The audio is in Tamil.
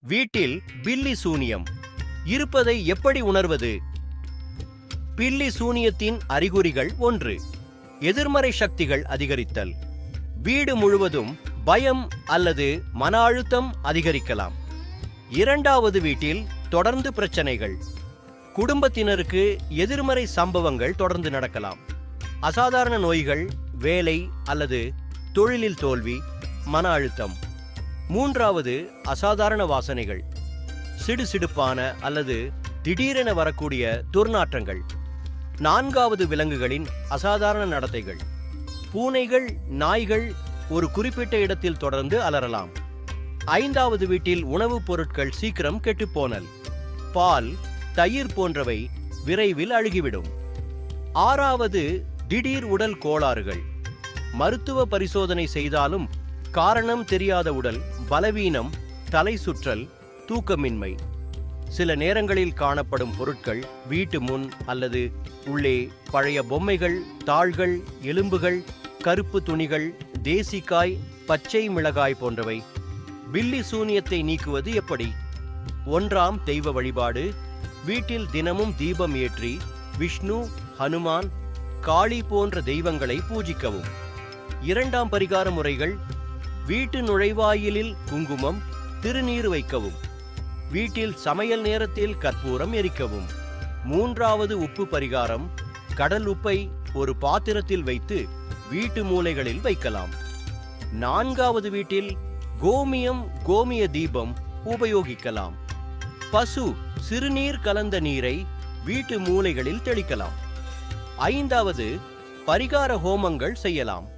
வீட்டில் பில்லி சூனியம். இருப்பதை எப்படி உணர்வது? பில்லி சூனியத்தின் அறிகுறிகள் ஒன்று. எதிர்மறை சக்திகள் அதிகரித்தல். வீடு முழுவதும் பயம் அல்லது மன அழுத்தம் அதிகரிக்கலாம். இரண்டாவது வீட்டில் தொடர்ந்து பிரச்சனைகள். குடும்பத்தினருக்கு எதிர்மறை சம்பவங்கள் தொடர்ந்து நடக்கலாம். அசாதாரண நோய்கள் வேலை அல்லது தொழிலில் தோல்வி மன அழுத்தம். மூன்றாவது அசாதாரண வாசனைகள். சிடுசிடுப்பான அல்லது திடீரென வரக்கூடிய துர்நாற்றங்கள். நான்காவது விலங்குகளின் அசாதாரண நடத்தைகள். பூனைகள் நாய்கள் ஒரு குறிப்பிட்ட இடத்தில் தொடர்ந்து அலறலாம். ஐந்தாவது வீட்டில் உணவுப் பொருட்கள் சீக்கிரம் கெட்டுப்போனல் பால் தயிர் போன்றவை விரைவில் அழுகிவிடும். ஆறாவது திடீர் உடல் கோளாறுகள். மருத்துவ பரிசோதனை செய்தாலும் காரணம் தெரியாத உடல் பலவீனம் தலை சுற்றல் தூக்கமின்மை. சில நேரங்களில் காணப்படும் பொருட்கள் வீட்டு முன் அல்லது உள்ளே பழைய பொம்மைகள் தாள்கள் எலும்புகள் கருப்பு துணிகள் தேசிக்காய் பச்சை மிளகாய் போன்றவை. பில்லி சூனியத்தை நீக்குவது எப்படி? ஒன்றாம் தெய்வ வழிபாடு. வீட்டில் தினமும் தீபம் ஏற்றி விஷ்ணு ஹனுமான் காளி போன்ற தெய்வங்களை பூஜிக்கவும். இரண்டாம் பரிகார முறைகள் வீட்டு நுழைவாயிலில் குங்குமம் திருநீர் வைக்கவும். வீட்டில் சமையல் நேரத்தில் கற்பூரம் எரிக்கவும். மூன்றாவது உப்பு பரிகாரம் கடல் உப்பை ஒரு பாத்திரத்தில் வைத்து வீட்டு மூலைகளில் வைக்கலாம். நான்காவது வீட்டில் கோமியம் கோமிய தீபம் உபயோகிக்கலாம். பசு சிறுநீர் கலந்த நீரை வீட்டு மூலைகளில் தெளிக்கலாம். ஐந்தாவது பரிகார ஹோமங்கள் செய்யலாம்.